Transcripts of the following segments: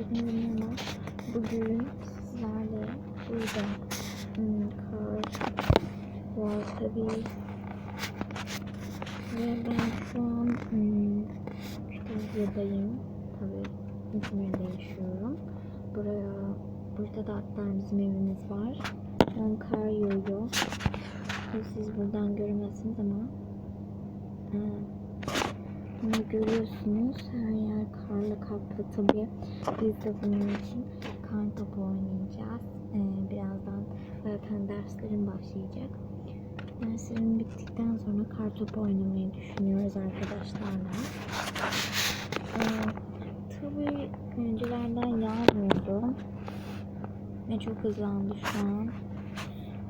ama bugün sizlerle burada hmm, kar var tabii. Ve ben şu an hmm, Kütahya'dayım. Tabii İzmir'de yaşıyorum. Buraya, burada da hatta bizim evimiz var. Şu kar yağıyor. Siz buradan göremezsiniz ama bunu görüyorsunuz. Her yer karla kaplı tabii. Biz de bunun için kar topu oynayacağız. Ee, birazdan zaten derslerim başlayacak. Derslerim bittikten sonra kar topu oynamayı düşünüyoruz arkadaşlarla. Ee, tabii öncelerden yağmıyordu. Ve çok hızlandı şu an.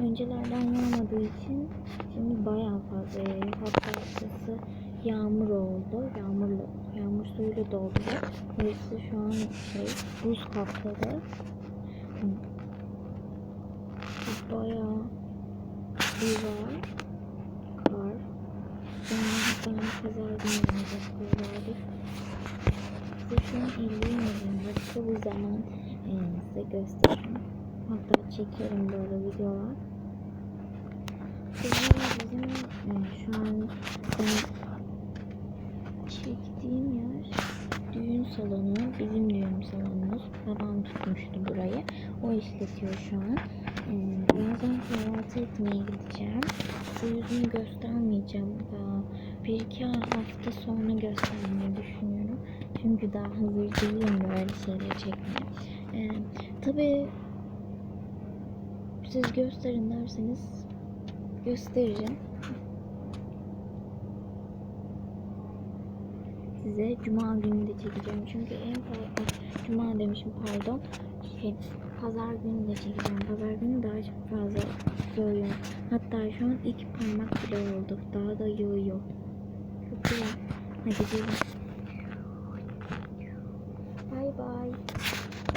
Öncelerden yağmadığı için şimdi bayağı fazla yağıyor. Hatta burası yağmur oldu. Yağmurlu, yağmur suyuyla doldu. Burası şu an şey buz kapladı. Bayağı bir. Kar. Ben, ben pazar günü kızlardı. Size şu an illeyemiyorum. Başka bir zaman e, size gösteririm. Hatta çekerim böyle videolar. Bizim, 8. salonumuz babam tutmuştu burayı. O işletiyor şu an. Ee, Birazdan kahvaltı etmeye gideceğim. Size yüzümü göstermeyeceğim. Daha bir iki hafta sonra göstermeyi düşünüyorum. Çünkü daha hazır değilim böyle şeyleri çekmeye. Ee, tabii siz gösterin derseniz göstereceğim. Size cuma günü de çekeceğim. Çünkü en fazla cuma demişim pardon. Şey, pazar günü de çekeceğim. Pazar günü daha çok fazla yağıyor. Hatta şu an iki parmak bile oldu. Daha da yağıyor. Çok güzel. Hadi gelin.